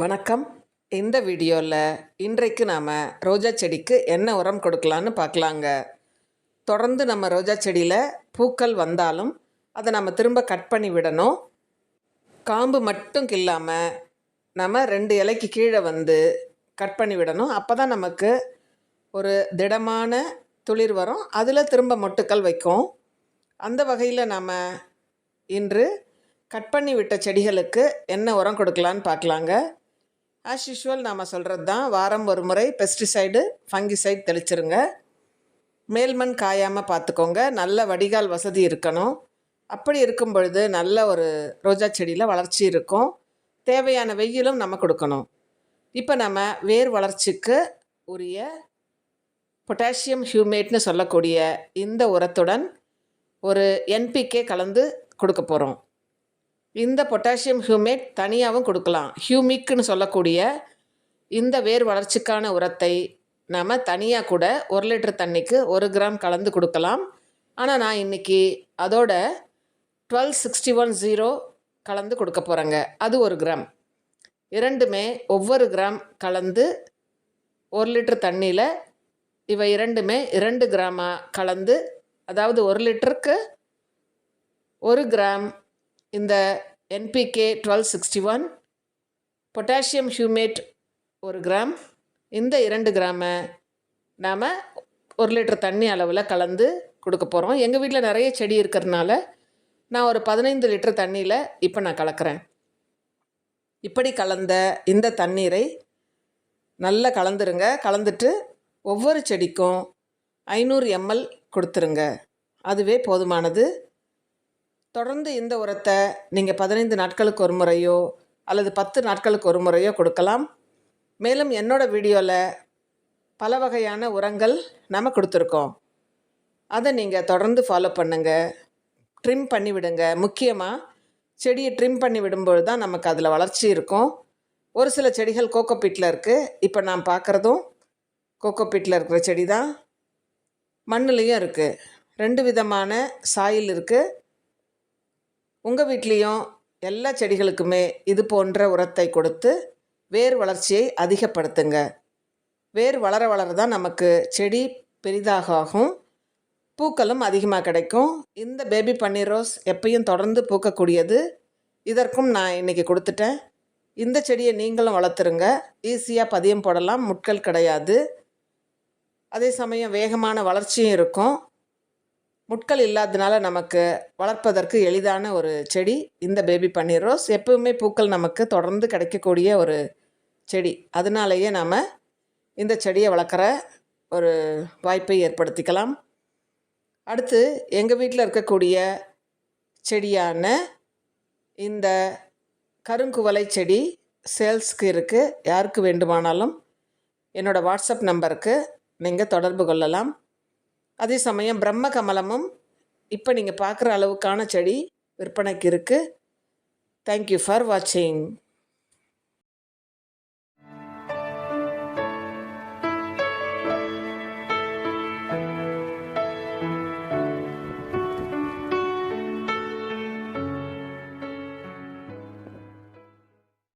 வணக்கம். இந்த வீடியோவில் இன்றைக்கு நாம் ரோஜா செடிக்கு என்ன உரம் கொடுக்கலான்னு பார்க்கலாங்க. தொடர்ந்து நம்ம ரோஜா செடியில் பூக்கள் வந்தாலும் அதை நம்ம திரும்ப கட் பண்ணி விடணும். காம்பு மட்டும் இல்லாமல் நம்ம ரெண்டு இலைக்கு கீழே வந்து கட் பண்ணி விடணும். அப்போ தான் நமக்கு ஒரு திடமான துளிர் வரும். அதில் திரும்ப மொட்டுக்கள் வைக்கும். அந்த வகையில் நாம் இன்று கட் பண்ணி விட்ட செடிகளுக்கு என்ன உரம் கொடுக்கலான்னு பார்க்கலாங்க. ஆஸ் யூஷுவல் நாம் சொல்கிறது தான் வாரம் ஒரு முறை பெஸ்டிசைடு ஃபங்கிசைட் தெளிச்சிருங்க. மேல்மண் காயாமல் பார்த்துக்கோங்க நல்ல வடிகால் வசதி இருக்கணும். அப்படி இருக்கும் பொழுது நல்ல ஒரு ரோஜா செடியில் வளர்ச்சி இருக்கும். தேவையான வெயிலும் நம்ம கொடுக்கணும். இப்போ நம்ம வேர் வளர்ச்சிக்கு உரிய பொட்டாசியம் ஹியூமேட்னு சொல்லக்கூடிய இந்த உரத்துடன் ஒரு என்பிகே கலந்து கொடுக்க போகிறோம் இந்த பொட்டாசியம் ஹியூமேட் தனியாகவும் கொடுக்கலாம். ஹியூமிக்னு சொல்லக்கூடிய இந்த வேர் வளர்ச்சிக்கான உரத்தை நாம் தனியாக கூட ஒரு லிட்டர் தண்ணிக்கு ஒரு கிராம் கலந்து கொடுக்கலாம். ஆனால் நான் இன்றைக்கி அதோட டுவெல் சிக்ஸ்டி ஒன் ஜீரோ கலந்து கொடுக்க போகிறேங்க அது ஒரு கிராம். இரண்டுமே ஒவ்வொரு கிராம் கலந்து ஒரு லிட்டர் தண்ணியில் இவை இரண்டுமே இரண்டு கிராமாக கலந்து அதாவது ஒரு லிட்டருக்கு ஒரு கிராம் இந்த NPK twelve sixty one potassium humate ஒரு கிராம் இந்த இரண்டு கிராமை நாம் ஒரு லிட்டர் தண்ணி அளவில் கலந்து கொடுக்க போகிறோம் எங்கள் வீட்டில் நிறைய செடி இருக்கிறதுனால நான் ஒரு பதினைந்து லிட்டர் தண்ணியில் இப்போ நான் கலக்கிறேன். இப்படி கலந்த இந்த தண்ணீரை நல்லா கலந்துருங்க. கலந்துட்டு ஒவ்வொரு செடிக்கும் ஐநூறு எம்எல் கொடுத்துருங்க. அதுவே போதுமானது. தொடர்ந்து இந்த உரத்தை நீங்கள் பதினைந்து நாட்களுக்கு ஒரு முறையோ அல்லது பத்து நாட்களுக்கு ஒரு முறையோ கொடுக்கலாம். மேலும் என்னோடய வீடியோவில் பல வகையான உரங்கள் நம்ம கொடுத்துருக்கோம். அதை நீங்கள் தொடர்ந்து ஃபாலோ பண்ணுங்கள் ட்ரிம் பண்ணி விடுங்க. முக்கியமாக செடியை ட்ரிம் பண்ணி விடும்போது தான் நமக்கு அதில் வளர்ச்சி இருக்கும். ஒரு சில செடிகள் கோகோபீட்டில் இருக்குது இப்போ நான் பார்க்குறதும் கோகோபீட்டில் இருக்கிற செடி தான். மண்ணுலேயும் இருக்குது ரெண்டு விதமான சாயில் இருக்குது உங்கள் வீட்லேயும் எல்லா செடிகளுக்குமே இது போன்ற உரத்தை கொடுத்து வேர் வளர்ச்சியை அதிகப்படுத்துங்க. வேர் வளர வளர தான் நமக்கு செடி பெரிதாக ஆகும் பூக்களும் அதிகமாக கிடைக்கும். இந்த பேபி பன்னீர் ரோஸ் எப்பயும் தொடர்ந்து பூக்கக்கூடியது. இதற்கும் நான் இன்றைக்கி கொடுத்துட்டேன். இந்த செடியை நீங்களும் வளர்த்துருங்க. ஈஸியாக பதியம் போடலாம். முட்கள் கிடையாது. அதே சமயம் வேகமான வளர்ச்சியும் இருக்கும். முட்கள் இல்லாததுனால நமக்கு வளர்ப்பதற்கு எளிதான ஒரு செடி இந்த பேபி பன்னீர் ரோஸ். எப்பவுமே பூக்கள் நமக்கு தொடர்ந்து கிடைக்கக்கூடிய ஒரு செடி. அதனாலேயே நாம் இந்த செடியை வளர்க்குற ஒரு வாய்ப்பை ஏற்படுத்திக்கலாம். அடுத்து எங்கள் வீட்டில் இருக்கக்கூடிய செடியான இந்த கருங்குவலை செடி சேல்ஸ்க்கு இருக்குது யாருக்கு வேண்டுமானாலும் என்னோடய வாட்ஸ்அப் நம்பருக்கு நீங்கள் தொடர்பு கொள்ளலாம். அதே சமயம் பிரம்ம கமலமும் இப்போ நீங்கள் பார்க்குற அளவுக்கான செடி விற்பனைக்கு இருக்குது தேங்க்யூ ஃபார் வாட்சிங்